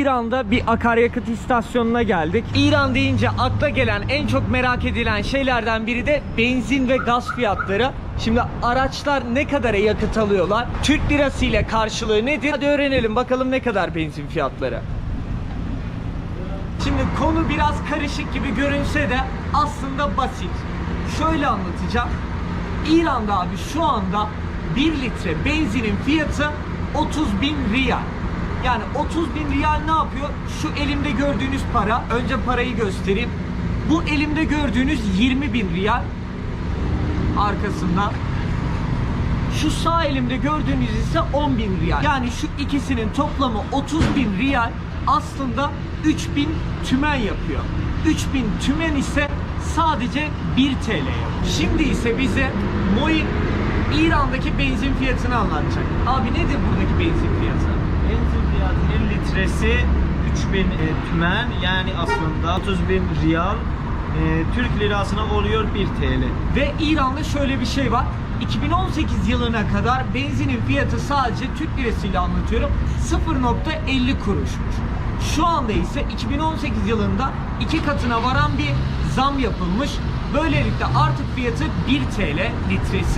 İran'da bir akaryakıt istasyonuna geldik. İran deyince akla gelen en çok merak edilen şeylerden biri de benzin ve gaz fiyatları. Şimdi araçlar ne kadara yakıt alıyorlar? Türk lirası ile karşılığı nedir? Hadi öğrenelim bakalım ne kadar benzin fiyatları. Şimdi konu biraz karışık gibi görünse de aslında basit. Şöyle anlatacağım. İran'da abi şu anda 1 litre benzinin fiyatı 30 bin riyal. Yani 30 bin riyal ne yapıyor? Şu elimde gördüğünüz para. Önce parayı göstereyim. Bu elimde gördüğünüz 20 bin riyal. Arkasından. Şu sağ elimde gördüğünüz ise 10 bin riyal. Yani şu ikisinin toplamı 30 bin riyal aslında 3000 tümen yapıyor. 3000 tümen ise sadece 1 TL yapıyor. Şimdi ise bize Moin İran'daki benzin fiyatını anlatacak. Abi nedir buradaki benzin fiyatı? Litresi 3000 e, tümen yani aslında 30 bin riyal e, Türk lirasına oluyor 1 TL. Ve İran'da şöyle bir şey var. 2018 yılına kadar benzinin fiyatı sadece Türk lirasıyla anlatıyorum 0.50 kuruşmuş. Şu anda ise 2018 yılında iki katına varan bir zam yapılmış. Böylelikle artık fiyatı 1 TL litresi.